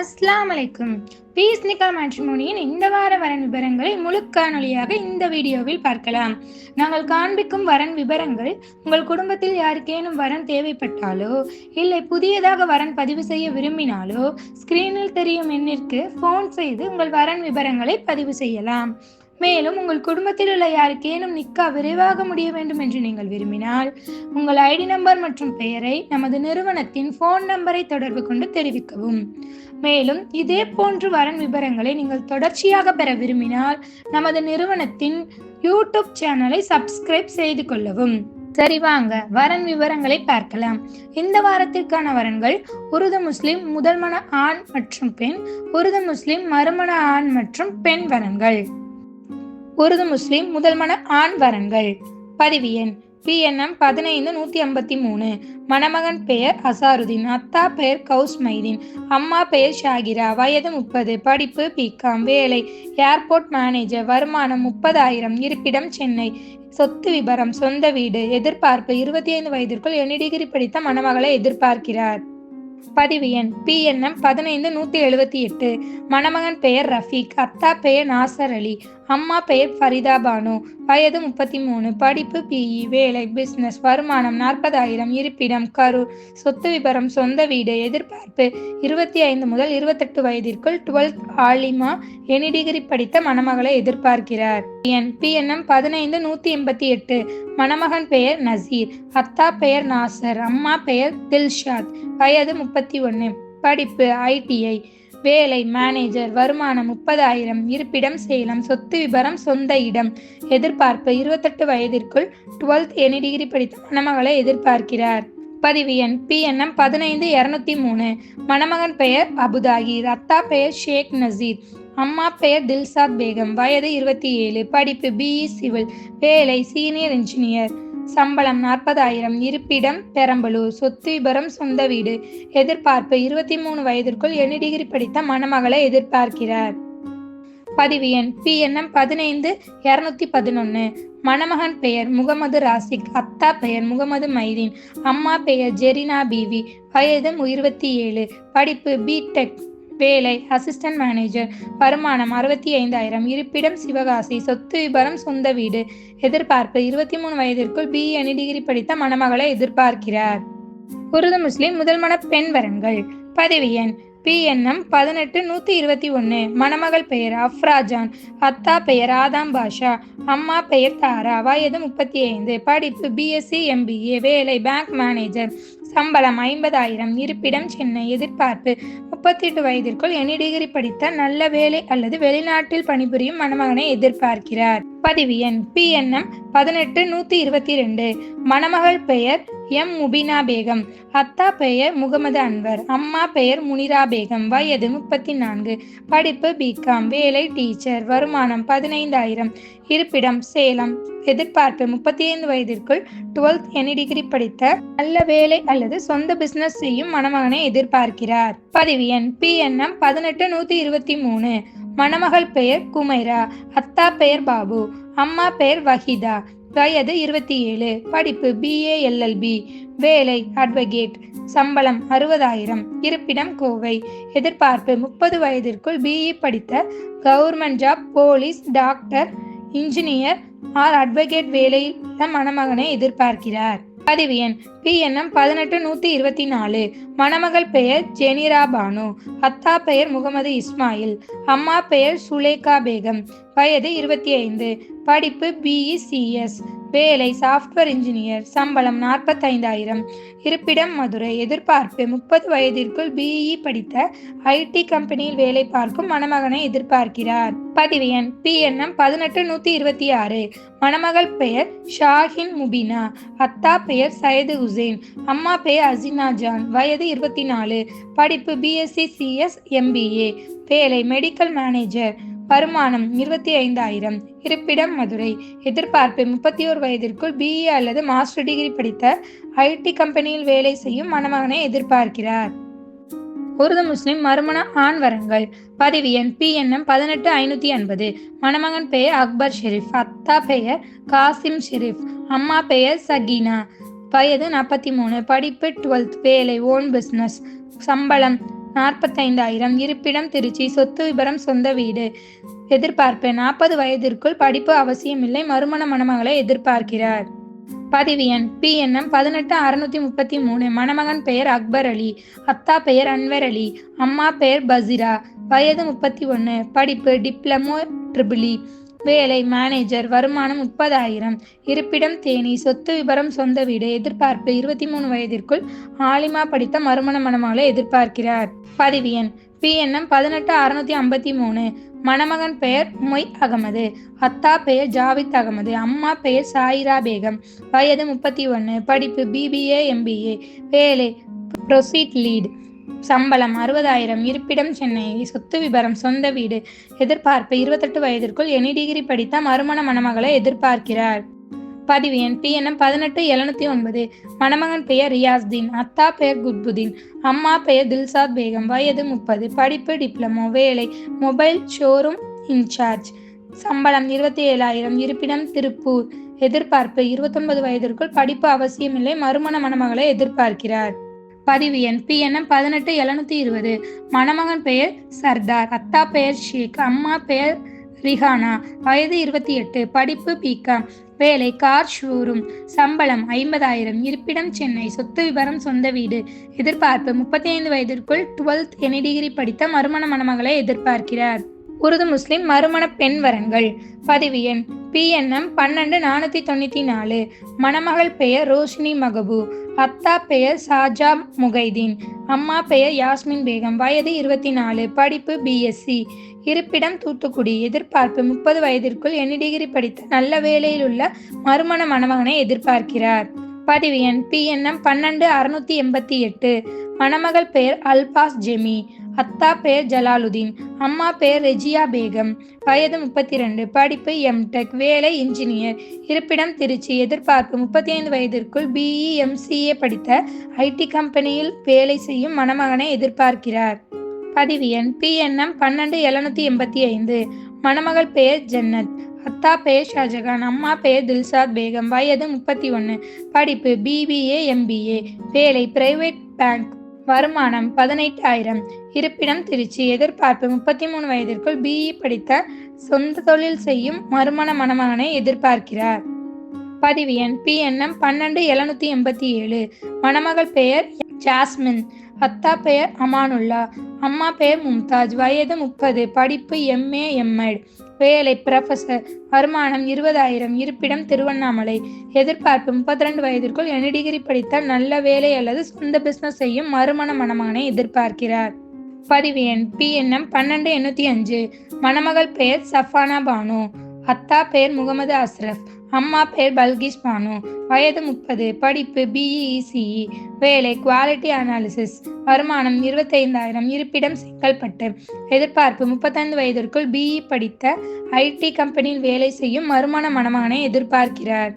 அஸ்லாம் அலைக்கும் piece nickel மேட்ரிமோனியின் இந்த வார வரன் விவரங்களை முழு காணொலியாக இந்த வீடியோவில் பார்க்கலாம். நாங்கள் காண்பிக்கும் வரன் விவரங்கள் உங்கள் குடும்பத்தில் யாருக்கேனும் வரன் தேவைப்பட்டாலோ இல்லை புதியதாக வரன் பதிவு செய்ய விரும்பினாலோ ஸ்கிரீனில் தெரியும் எண்ணிற்கு ஃபோன் செய்து உங்கள் வரன் விவரங்களை பதிவு செய்யலாம். மேலும் உங்கள் குடும்பத்தில் உள்ள யாருக்கேனும் நிக்கா விரைவாக முடிய வேண்டும் என்று நீங்கள் விரும்பினால் உங்கள் ஐடி நம்பர் மற்றும் பெயரை நமது நிறுவனத்தின் ஃபோன் நம்பரை தொடர்பு கொண்டு தெரிவிக்கவும். மேலும் இதே போன்று வரன் விவரங்களை நீங்கள் தொடர்ச்சியாக பெற விரும்பினால் நமது நிறுவனத்தின் யூடியூப் சேனலை சப்ஸ்கிரைப் செய்து கொள்ளவும். சரி வாங்க வரன் விவரங்களை பார்க்கலாம். இந்த வாரத்திற்கான வரன்கள் உருது முஸ்லிம் முதல்மன ஆண் மற்றும் பெண் உருது முஸ்லிம் மறுமண ஆண் மற்றும் பெண் வரன்கள். உருது முஸ்லிம் முதல்மன ஆண் வரன்கள். பதிவு எண். பிஎன்எம் பதினைந்து நூத்தி ஐம்பத்தி மூணு. மணமகன் பெயர் அசாருதீன். அத்தா பெயர் கவுஸ் மைதீன். அம்மா பெயர் ஷாகிரா. வயது முப்பது. படிப்பு பிகாம். வேலை. Airport manager. வருமானம் முப்பதாயிரம். இருப்பிடம் சென்னை. சொத்து விபரம். சொந்த வீடு. எதிர்பார்ப்பு இருபத்தி ஐந்து வயதிற்குள் எண்ணி டிகிரி படித்த மணமகளை எதிர்பார்க்கிறார். பதிவு எண். பிஎன்எம் பதினைந்து நூத்தி எழுபத்தி எட்டு. மணமகன் பெயர் ரஃபீக். அத்தா பெயர் நாசர் அலி. அம்மா பெயர் ஃபரிதா பானு. வயது முப்பத்தி மூணு படிப்பு பிஇ வேலை பிசினஸ் வருமானம் நாற்பதாயிரம். இருப்பிடம் கரூர். சொத்து விபரம் சொந்த வீடு எதிர்பார்ப்பு. இருபத்தி ஐந்து முதல் இருபத்தெட்டு வயதிற்குள் டுவெல்த் ஆலிமா எனி டிகிரி படித்த மணமகளை எதிர்பார்க்கிறார். என் பிஎன்எம் பதினைந்து நூத்தி எண்பத்தி எட்டு. மணமகன் பெயர் நசீர். அத்தா பெயர் நாசர். அம்மா பெயர் தில்ஷாத். வயது முப்பத்தி ஒன்று படிப்பு ஐடிஐ வேலை மேனேஜர் வருமானம் முப்பதாயிரம் இருப்பிடம் சேலம் சொத்து விபரம் சொந்த இடம். எதிர்பார்ப்பு இருபத்தெட்டு வயதிற்குள் டுவெல்த் எனி டிகிரி படித்த மணமகளை எதிர்பார்க்கிறார். பதிவு எண் பிஎன்எம் பதினைந்து இரநூத்தி மூணு. மணமகன் பெயர் அபுதாகி ரத்தா பெயர் ஷேக் நசீர். அம்மா பெயர் தில்சாத் பேகம் வயது இருபத்தி ஏழு படிப்பு பிஇ சிவில் வேலை சீனியர் இன்ஜினியர் சம்பளம் நாற்பதாயிரம். இருப்பிடம் பெரம்பலூர். சொத்து விபரம் சொந்த வீடு. எதிர்பார்ப்பு இருபத்தி மூணு வயதிற்குள் எண்ணி டிகிரி படித்த மணமகளை எதிர்பார்க்கிறார். பதிவு எண் பிஎன்எம் பதினைந்து இரநூத்தி பதினொன்று மணமகன் பெயர் முகமது ராசிக் அத்தா பெயர் முகமது மைதீன். அம்மா பெயர் ஜெரினா பிவி. வயது இருபத்தி ஏழு. படிப்பு பிடெக் வேலை அசிஸ்டன்ட் மேனேஜர் வருமானம் அறுபத்தி ஐந்தாயிரம் இருப்பிடம் சிவகாசி சொத்து விபரம் சொந்த வீடு எதிர்பார்ப்பு இருபத்தி மூணு வயதிற்குள் பிஇ அணி டிகிரி படித்த மணமகளை எதிர்பார்க்கிறார். உருது முஸ்லிம் முதல் மன பெண் வரன்கள். பதிவு எண் பிஎன்எம் பதினெட்டு நூத்தி இருபத்தி ஒன்று மணமகள் பெயர் அஃப்ராஜான் அத்தா பெயர் ஆதாம் பாஷா அம்மா பெயர் தாரா வயது முப்பத்தி ஐந்து. படிப்பு பிஎஸ்சி எம்பிஏ வேலை பேங்க் மேனேஜர் சம்பளம் ஐம்பதாயிரம் இருப்பிடம் சென்னை எதிர்பார்ப்பு. முப்பத்தி எட்டு வயதிற்குள் எனி டிகிரி படித்த நல்ல வேலை அல்லது வெளிநாட்டில் பணிபுரியும் மணமகனை எதிர்பார்க்கிறார். பதிவு எண் பிஎன்எம் பதினெட்டு நூத்தி இருபத்தி ரெண்டு. மணமகள் பெயர் எம் முபினா பேகம். அத்தா பெயர் முகமது அன்வர். அம்மா பெயர் முனிரா பேகம். வயது முப்பத்தி நான்கு. படிப்பு பிகாம் வேலை டீச்சர். வருமானம் பதினைந்தாயிரம். இருப்பிடம் சேலம். எதிர்பார்ப்பு முப்பத்தி ஐந்து வயதிற்குள் டுவெல்த் எனி டிகிரி படித்த நல்ல வேலை அல்லது சொந்த பிசினஸ் செய்யும் மணமகனை எதிர்பார்க்கிறார். பதிவு எண் பிஎன்எம் பதினெட்டு நூத்தி இருபத்தி மூணு. மணமகள் பெயர் குமைரா அத்தா பெயர் பாபு அம்மா பெயர் வஹிதா வயது இருபத்தி ஏழு. படிப்பு பிஏ எல்எல்பி வேலை அட்வொகேட் சம்பளம் அறுபதாயிரம். இருப்பிடம் கோவை. எதிர்பார்ப்பு முப்பது வயதிற்குள் பிஇ படித்த government job police doctor engineer or advocate வேலையில் மணமகனை எதிர்பார்க்கிறார். பதிவு எண் பிஎன்எம் பதினெட்டு நூத்தி இருபத்தி நாலு. மணமகள் பெயர் ஜெனிரா பானு அத்தா பெயர் முகமது இஸ்மாயில். அம்மா பெயர் சுலேகா பேகம். வயது இருபத்தி ஐந்து. படிப்பு பிஇசிஎஸ் வேலை சாஃப்ட்வேர் இன்ஜினியர் சம்பளம் நாற்பத்தைந்தாயிரம். இருப்பிடம் மதுரை. எதிர்பார்ப்பு முப்பது வயதிற்குள் பிஇ படித்த ஐடி கம்பெனியில் வேலை பார்க்கும் மணமகனை எதிர்பார்க்கிறார். பதிவு எண் பிஎன்எம் பதினெட்டு நூற்றி இருபத்தி ஆறு. மணமகள் பெயர் ஷாஹின் முபினா. அத்தா பெயர் சயது ஹுசேன். அம்மா பெயர் அசினா ஜான். வயது இருபத்தி நாலு. படிப்பு பிஎஸ்சி சிஎஸ் எம்பிஏ வேலை மெடிக்கல் மேனேஜர் வருமானம் இருபத்தி ஐந்தாயிரம். இருப்பிடம் மதுரை. எதிர்பார்ப்பு முப்பத்தி ஓரு வயதிற்குள் பிஇ அல்லது மாஸ்டர் டிகிரி படித்த ஐடி கம்பெனியில் வேலை செய்யும் மணமகனை எதிர்பார்க்கிறார். உருது முஸ்லிம் மறுமண ஆண் வரங்கள். பதிவு எண் பிஎன்எம் பதினெட்டு ஐநூத்தி ஐம்பது மணமகன் பெயர் அக்பர் ஷெரீப். அத்தா பெயர் காசிம் ஷெரீப். அம்மா பெயர் சகீனா. வயது நாற்பத்தி மூணு. படிப்பு டுவெல்த் வேலை ஓன் பிஸ்னஸ் சம்பளம் நாற்பத்தைந்தாயிரம். இருப்பிடம் திருச்சி சொத்து விபரம் சொந்த வீடு. எதிர்பார்ப்பு நாற்பது வயதிற்குள் படிப்பு அவசியமில்லை. மறுமண மணமகளை எதிர்பார்க்கிறார். பதிவு எண் பிஎன்எம் பதினெட்டு அறுநூத்தி முப்பத்தி மூணு மணமகன் பெயர் அக்பர் அலி. அத்தா பெயர் அன்வர் அலி. அம்மா பெயர் பசிரா. வயது முப்பத்தி ஒன்று படிப்பு டிப்ளமோ ட்ரிபிளி வேலை மேனேஜர் வருமானம் முப்பதாயிரம். இருப்பிடம் தேனி சொத்து விபரம் சொந்த வீடு எதிர்பார்ப்பு இருபத்தி மூணு வயதிற்குள் ஆலிமா படித்த மறுமண மணமகளை எதிர்பார்க்கிறார். பதிவு எண் பிஎன்எம் பதினெட்டு அறுநூத்தி ஐம்பத்தி மூணு மணமகன் பெயர் மொய் அகமது அத்தா பெயர் ஜாவித் அகமது அம்மா பெயர் சாயிரா பேகம். வயது முப்பத்தி ஒன்று படிப்பு பிபிஏ எம்பிஏ வேலை ப்ரொசீட் லீட் சம்பளம் அறுபதாயிரம் இருப்பிடம் சென்னை. சொத்து விபரம் சொந்த வீடு. எதிர்பார்ப்பு இருபத்தெட்டு வயதிற்குள் எனி டிகிரி படித்த மறுமண மணமகளை எதிர்பார்க்கிறார். பதிவு எண் பி பதினெட்டு எழுநூத்தி ஒன்பது. மணமகன் பெயர் ரியாஸ்தீன் அத்தா பெயர் குட்புதீன் அம்மா பெயர் தில்சாத் பேகம் வயது முப்பது. படிப்பு டிப்ளமோ வேலை மொபைல் ஷோரூம் இன்சார்ஜ். சம்பளம் இருபத்தி ஏழாயிரம் இருப்பிடம் திருப்பூர். எதிர்பார்ப்பு இருபத்தொன்பது வயதிற்குள் படிப்பு அவசியமில்லை மறுமண மணமகளை எதிர்பார்க்கிறார். பதிவு எண். பி எண்ணம் பதினெட்டு எழுநூத்தி இருபது. மணமகன் பெயர் சர்தார். அத்தா பெயர் ஷேக். அம்மா பெயர் ரிஹானா. வயது இருபத்தி எட்டு. படிப்பு பிகாம் வேலை கார் ஷோரூம். சம்பளம் ஐம்பதாயிரம். இருப்பிடம் சென்னை. சொத்து விவரம் சொந்த வீடு. எதிர்பார்ப்பு முப்பத்தி ஐந்து வயதிற்குள் டுவெல்த் எனி டிகிரி படித்த மறுமண மணமகளை எதிர்பார்க்கிறார். உருது முஸ்லிம் மறுமண பெண் வரன்கள். பதிவு எண். பிஎன்எம் பன்னெண்டு நானூற்றி தொண்ணூற்றி நாலு. மணமகள் பெயர் ரோஷினி மகபு. அத்தா பெயர் சாஜா முகைதீன். அம்மா பெயர் யாஸ்மின் பேகம். வயது இருபத்தி நாலு. படிப்பு பிஎஸ்சி இருப்பிடம் தூத்துக்குடி. எதிர்பார்ப்பு முப்பது வயதிற்குள் எண்ணி டிகிரி படித்த நல்ல வேலையில் உள்ள மறுமண மணமகனை எதிர்பார்க்கிறார். பதிவு எண் பிஎன்எம் பன்னெண்டு அறுநூத்தி எண்பத்தி எட்டு. மணமகள் பெயர் அல்பாஸ் ஜெமி. அத்தா பெயர் ஜலாலுதீன். அம்மா பெயர் ரெஜியா பேகம். வயது முப்பத்தி ரெண்டு படிப்பு எம்டெக் வேலை இன்ஜினியர் இருப்பிடம் திருச்சி. எதிர்பார்ப்பு முப்பத்தி ஐந்து வயதிற்குள் பிஇ எம்சிஏ படித்த ஐடி கம்பெனியில் வேலை செய்யும் மணமகனை எதிர்பார்க்கிறார். பதிவு எண் பிஎன்எம் பன்னெண்டு எழுநூத்தி எண்பத்தி ஐந்து. மணமகள் பெயர் ஜன்னத். அத்தா பெயர் ஷாஜகான். அம்மா பெயர் தில்சாத் பேகம். வயது முப்பத்தி ஒன்று படிப்பு பிபிஏ எம்பிஏ வேலை பிரைவேட் பேங்க் வருமானம் பதினெட்டாயிரம். இருப்பிடம் திருச்சி. எதிர்பார்ப்பு முப்பத்தி மூணு வயதிற்குள் பிஇ படித்த சொந்த தொழில் செய்யும் மறுமண மணமகனை எதிர்பார்க்கிறார். பதிவு எண் பிஎன்எம் பன்னெண்டு எழுநூத்தி எண்பத்தி ஏழு. மணமகள் பெயர் ஜாஸ்மின். அத்தா பெயர் அமானுல்லா. அம்மா பெயர் மும்தாஜ். வயது முப்பது. படிப்பு எம்ஏ எம்எட் வேலை ப்ரொஃபசர் வருமானம் இருபதாயிரம் இருப்பிடம் திருவண்ணாமலை. எதிர்பார்ப்பு முப்பத்தி ரெண்டு வயதிற்குள் என டிகிரி படித்தால் நல்ல வேலை அல்லது சொந்த பிசினஸ் செய்யும் மறுமண மணமகனை எதிர்பார்க்கிறார். பதிவு எண் பிஎன்எம் பன்னெண்டு எண்ணூத்தி அஞ்சு. மணமகள் பெயர் சஃபானா பானு. அத்தா பெயர் முகமது அஸ்ரப். அம்மா பெயர் பல்கிஷ் பானு. வயது முப்பது. படிப்பு பிஇஇசிஇ வேலை குவாலிட்டி அனாலிசிஸ் வருமானம் இருபத்தைந்தாயிரம். இருப்பிடம் செங்கல்பட்டு எதிர்பார்ப்பு முப்பத்தைந்து வயதிற்குள் பிஇ படித்த ஐடி கம்பெனியில் வேலை செய்யும் மறுமண மணமகனை எதிர்பார்க்கிறார்.